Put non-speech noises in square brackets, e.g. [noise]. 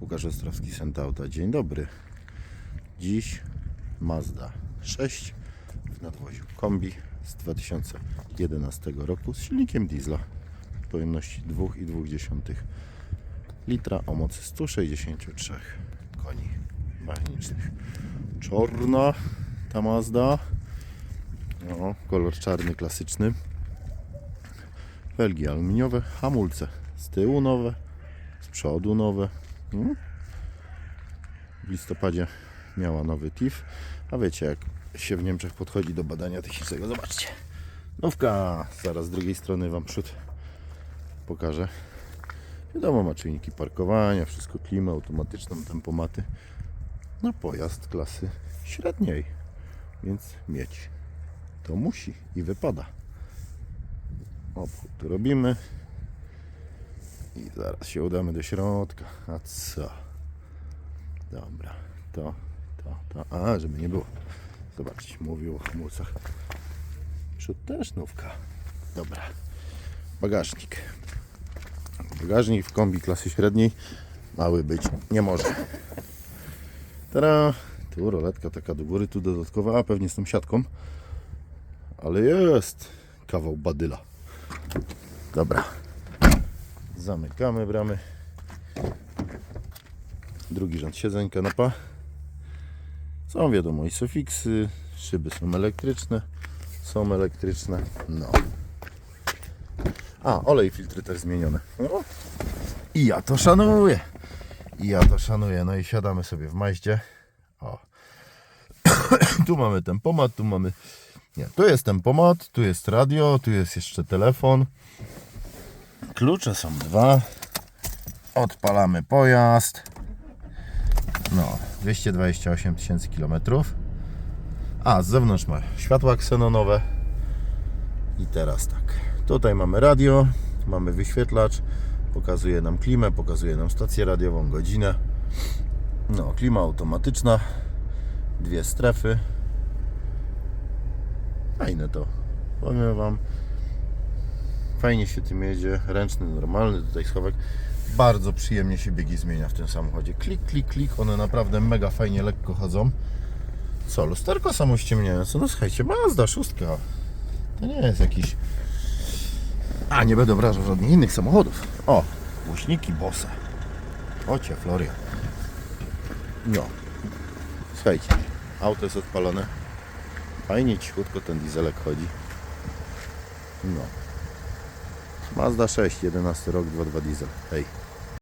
Łukasz Ostrowski, Sentauta. Dzień dobry. Dziś Mazda 6 w nadwoziu kombi z 2011 roku z silnikiem diesla pojemności 2,2 litra o mocy 163 koni mechanicznych. Czarna ta Mazda. No, kolor czarny klasyczny. Felgi aluminiowe, hamulce z tyłu nowe, z przodu nowe. Mm. W listopadzie miała nowy TIF, a wiecie jak się w Niemczech podchodzi do badania technicznego. Zobaczcie. Nówka. Zaraz z drugiej strony Wam przód pokażę. Wiadomo, ma czujniki parkowania, wszystko klimę automatyczną, tempomaty. No pojazd klasy średniej, więc mieć to musi i wypada. Obchód robimy. I zaraz się udamy do środka. A co? Dobra, to, to, to. A, żeby nie było. Zobaczcie, mówił o hamulcach. Przód też nówka. Dobra. Bagażnik. Bagażnik w kombi klasy średniej mały być nie może. Teraz tu roletka taka do góry, tu dodatkowa, a pewnie z tą siatką. Ale jest kawał badyla. Dobra. Zamykamy bramy. Drugi rząd siedzeń, kanapa. Są wiadomo i sufiksy, szyby są elektryczne. Są elektryczne. No. A, olej filtry też zmienione. No. I ja to szanuję. I ja to szanuję. No i siadamy sobie w maździe. O. [coughs] tu mamy tempomat, tu mamy... Nie, tu jest tempomat, tu jest radio, tu jest jeszcze telefon. Klucze są dwa. Odpalamy pojazd. No, 228 tysięcy kilometrów. A, z zewnątrz ma światła ksenonowe. I teraz tak. Tutaj mamy radio, mamy wyświetlacz. Pokazuje nam klimę, pokazuje nam stację radiową, godzinę. No, klima automatyczna. Dwie strefy. Fajne to. Powiem Wam. Fajnie się tym jedzie. Ręczny, normalny tutaj schowek. Bardzo przyjemnie się biegi zmienia w tym samochodzie. Klik, klik, klik. One naprawdę mega fajnie, lekko chodzą. Co, lusterko samo ściemniające? No słuchajcie, Mazda szóstka. To nie jest jakiś... A, nie będę obrażał żadnych innych samochodów. O, głośniki Bosse. Ocie, Floria. No. Słuchajcie, auto jest odpalone. Fajnie, cichutko ten dieselek chodzi. No. Mazda 6, 11 rok, 2.2 diesel. Hej.